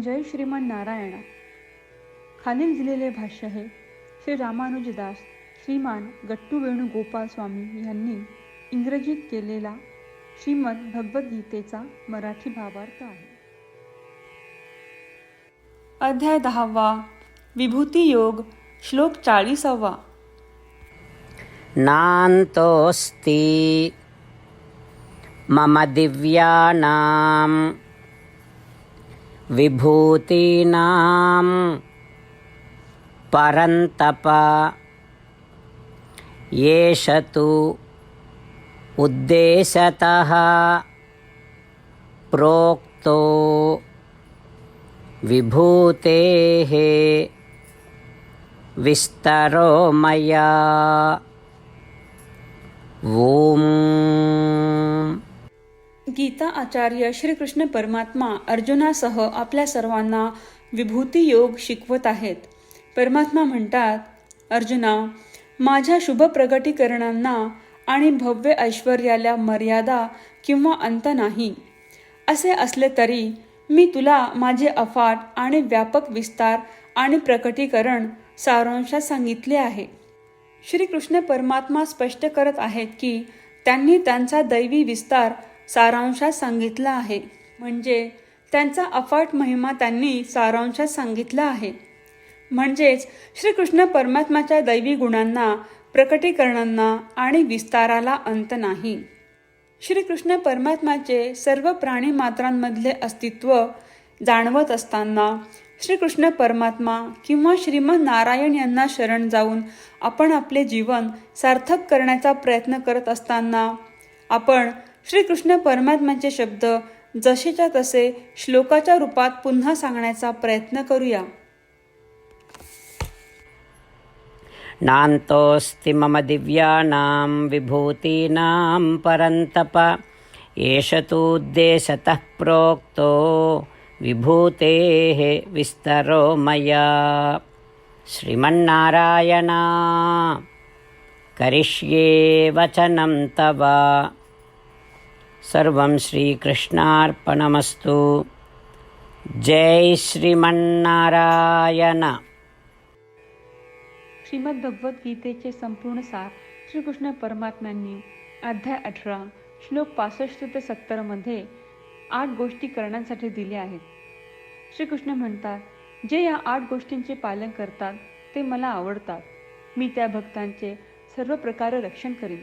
जय श्रीमान नारायणा. खालील दिलेले भाष्य हे श्री रामानुजदास श्रीमान गट्टू वेणुगोपाल स्वामी यांनी इंग्रजीत केलेला श्रीमद भगवद्गीतेचा मराठी भावार्थ आहे. अध्याय दहावा विभूती योग श्लोक चाळीसावा. नान्तोऽस्ति मम दिव्यानां विभूतीनां परन्तप एष तु उद्देशतः प्रोक्तो विभूतेः विस्तरो मया। ॐ गीता आचार्य श्रीकृष्ण परमात्मा अर्जुनासह आपल्या सर्वांना विभूती योग शिकवत आहेत. परमात्मा म्हणतात अर्जुना माझ्या शुभ प्रगटीकरणांना आणि भव्य ऐश्वर्याला मर्यादा किंवा अंत नाही. असे असले तरी मी तुला माझे अफाट आणि व्यापक विस्तार आणि प्रकटीकरण सारांशात सांगितले आहे. श्रीकृष्ण परमात्मा स्पष्ट करत आहेत की त्यांनी त्यांचा दैवी विस्तार सारांशात सांगितला आहे. म्हणजे त्यांचा अफाट महिमा त्यांनी सारांशात सांगितला आहे. म्हणजेच श्रीकृष्ण परमात्माच्या दैवी गुणांना प्रकटीकरणांना आणि विस्ताराला अंत नाही. श्रीकृष्ण परमात्माचे सर्व प्राणी मात्रांमधले अस्तित्व जाणवत असताना श्रीकृष्ण परमात्मा किंवा श्रीमद नारायण यांना शरण जाऊन आपण आपले जीवन सार्थक करण्याचा प्रयत्न करत असताना आपण श्रीकृष्ण परमात्म्याचे शब्द जसेच्या तसे श्लोकाच्या रूपात पुन्हा सांगण्याचा प्रयत्न करूया. नान्तोऽस्ति मम दिव्यानां विभूतीनां परन्तप एष तूद्देशतः प्रोक्तो विभूतेः विस्तरो मया। श्रीमन्नारायणा करिष्ये वचनं तव। सर्वं श्रीकृष्णार्पणमस्तु। जय श्रीमन्नारायण। श्रीमद्भगवद्गीतेचे संपूर्ण सार श्रीकृष्ण परमात्म्यांनी अध्याय अठरा श्लोक पासष्ट ते सत्तरमध्ये आठ गोष्टी करण्यासाठी दिल्या आहेत. श्रीकृष्ण म्हणतात जे या आठ गोष्टींचे पालन करतात ते मला आवडतात. मी त्या भक्तांचे सर्व प्रकारे रक्षण करीन.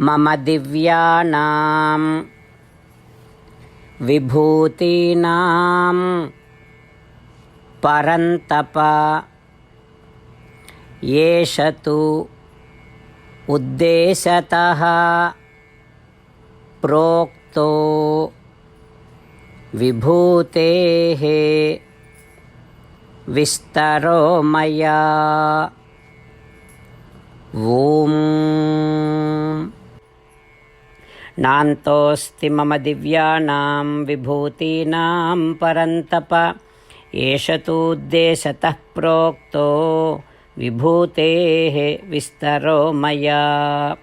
मम दिव्यानां विभूतीनां परन्तप एष तु उद्देशतः प्रोक्तो विभूतेः विस्तरो मया। ॐ नान्तोऽस्ति मम दिव्यानां विभूतीनां परन्तप। एष तूद्देशतः प्रोक्तो विभूतेः विस्तरो मया।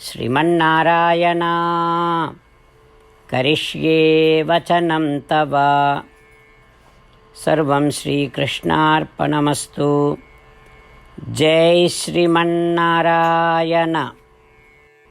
श्रीमन्नारायणा करिष्ये वचनं तव। सर्वं श्रीकृष्णार्पणमस्तु। जय श्रीमन्नारायण।